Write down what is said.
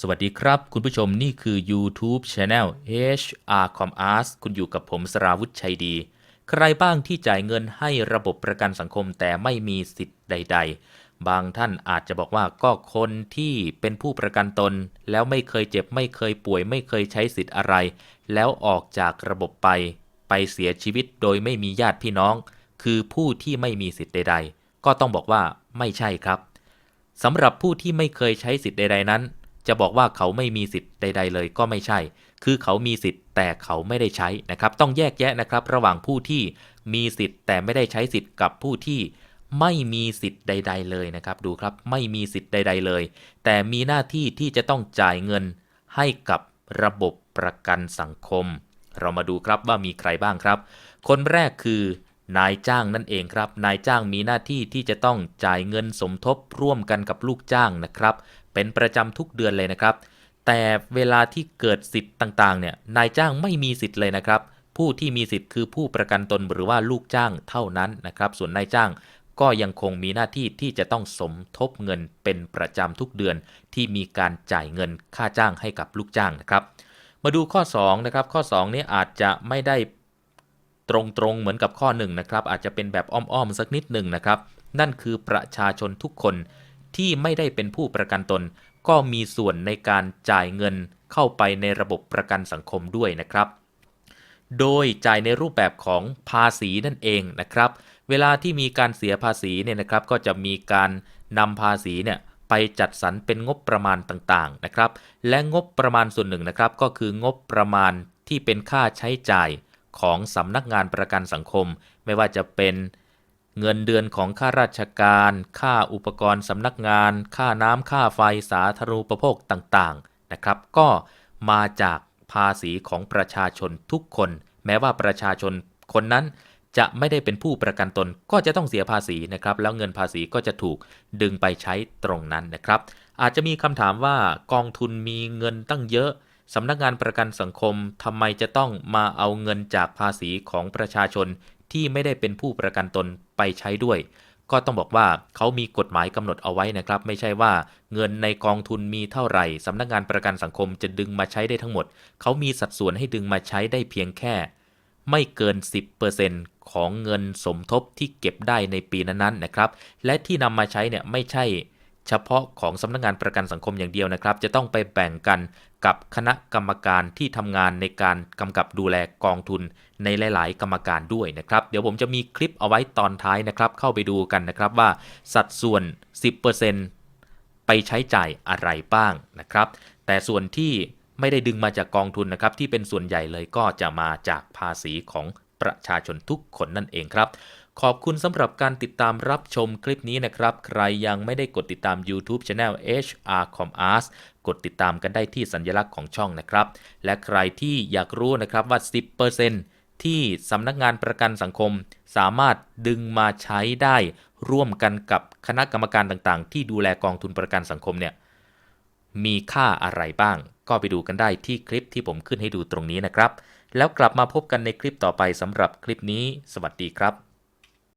สวัสดีครับ คุณผู้ชมนี่คือ YouTube Channel HR Com Ars คุณอยู่กับผมสราวุธชัยดี ใครบ้างที่จ่ายเงินให้ระบบประกันสังคมแต่ไม่มีสิทธิ์ใด ๆ บางท่านอาจจะบอกว่าก็คนที่เป็นผู้ประกันตน แล้วไม่เคยเจ็บไม่เคยป่วย ไม่เคยใช้สิทธิ์อะไร แล้วออกจากระบบไป ไปเสียชีวิตโดยไม่มีญาติพี่น้อง คือผู้ที่ไม่มีสิทธิ์ใด ๆ ก็ต้องบอกว่าไม่ใช่ครับสำหรับผู้ที่ไม่เคยใช้สิทธิ์ใด ๆ นั้น จะบอกว่าเขาไม่มีสิทธิ์ใด ๆ เลยก็ไม่ใช่ คือเขามีสิทธิ์แต่เขาไม่ได้ใช้นะครับ ต้องแยกแยะนะครับ ระหว่างผู้ที่มีสิทธิ์แต่ไม่ได้ใช้สิทธิ์กับผู้ที่ไม่มีสิทธิ์ใด ๆ เลยนะครับ ดูครับไม่มีสิทธิ์ใด ๆ เลย แต่มีหน้าที่ที่จะต้องจ่ายเงินให้กับระบบประกันสังคม เรามาดูครับว่ามีใครบ้างครับ คนแรกคือ นายจ้างนั่นเองครับ นายจ้างมีหน้าที่ที่จะต้องจ่ายเงินสมทบร่วมกันกับลูกจ้างนะครับ เป็นประจำทุกเดือนเลยนะครับ แต่เวลาที่เกิดสิทธิ์ต่างๆ เนี่ย นายจ้างไม่มีสิทธิ์เลยนะครับ ผู้ที่มีสิทธิ์คือผู้ประกันตนหรือว่าลูกจ้างเท่านั้นนะครับ ส่วนนายจ้างก็ยังคงมีหน้าที่ที่จะต้องสมทบเงินเป็นประจำทุกเดือนที่มีการจ่ายเงินค่าจ้างให้กับลูกจ้างนะครับ มาดูข้อ2นะครับข้อ2นี้อาจจะไม่ได้ ตรงๆเหมือนกับข้อ1นะครับอาจจะเป็นแบบอ้อมๆสักนิดหนึ่งนะครับ นั่นคือประชาชนทุกคนที่ไม่ได้เป็นผู้ประกันตน ก็มีส่วนในการจ่ายเงินเข้าไปในระบบประกันสังคมด้วยนะครับ โดยจ่ายในรูปแบบของภาษีนั่นเองนะครับ เวลาที่มีการเสียภาษีเนี่ยนะครับก็จะมีการนำภาษีเนี่ยไปจัดสรรเป็นงบประมาณต่างๆนะครับ และงบประมาณส่วนหนึ่งนะครับก็คืองบประมาณที่เป็นค่าใช้จ่าย ของสำนักงานประกันสังคม ไม่ว่าจะเป็นเงินเดือนของข้าราชการ ค่าอุปกรณ์สำนักงาน ค่าน้ำค่าไฟสาธารณูปโภคต่างๆนะครับ ก็มาจากภาษีของประชาชนทุกคน แม้ว่าประชาชนคนนั้นจะไม่ได้เป็นผู้ประกันตนก็จะต้องเสียภาษีนะครับ แล้วเงินภาษีก็จะถูกดึงไปใช้ตรงนั้นนะครับ อาจจะมีคำถามว่ากองทุนมีเงินตั้งเยอะ สำนักงานประกันสังคมทำไมจะต้องมาเอาเงินจากภาษีของประชาชนที่ไม่ได้เป็นผู้ประกันตนไปใช้ด้วย ก็ต้องบอกว่าเขามีกฎหมายกำหนดเอาไว้นะครับ ไม่ใช่ว่าเงินในกองทุนมีเท่าไหร่สำนักงานประกันสังคมจะดึงมาใช้ได้ทั้งหมด เขามีสัดส่วนให้ดึงมาใช้ได้เพียงแค่ ไม่เกิน 10%ของเงินสมทบที่เก็บได้ในปีนั้นๆนะครับ และที่นำมาใช้เนี่ยไม่ใช่ เฉพาะของสำนักงานประกันสังคมอย่างเดียวนะครับ จะต้องไปแบ่งกันกับคณะกรรมการที่ทำงานในการกำกับดูแลกองทุนในหลาย ๆ กรรมการด้วยนะครับ เดี๋ยวผมจะมีคลิปเอาไว้ตอนท้ายนะครับ เข้าไปดูกันนะครับว่าสัดส่วน 10%ไปใช้จ่ายอะไรบ้างนะครับ แต่ส่วนที่ไม่ได้ดึงมาจากกองทุนนะครับที่เป็นส่วนใหญ่เลยก็จะมาจากภาษีของประชาชนทุกคนนั่นเองครับ ขอบคุณสำหรับการติดตามรับชมคลิปนี้นะครับ ใครยังไม่ได้กดติดตาม YouTube Channel HR Com Ars กดติดตามกันได้ที่สัญลักษณ์ของช่องนะครับ และใครที่อยากรู้นะครับว่า 10%ที่สำนักงานประกันสังคม สามารถดึงมาใช้ได้ร่วมกันกับคณะกรรมการต่างๆ ที่ดูแลกองทุนประกันสังคมเนี่ยมีค่าอะไรบ้าง ก็ไปดูกันได้ที่คลิปที่ผมขึ้นให้ดูตรงนี้นะครับ แล้วกลับมาพบกันในคลิปต่อไปสำหรับคลิปนี้ สวัสดีครับ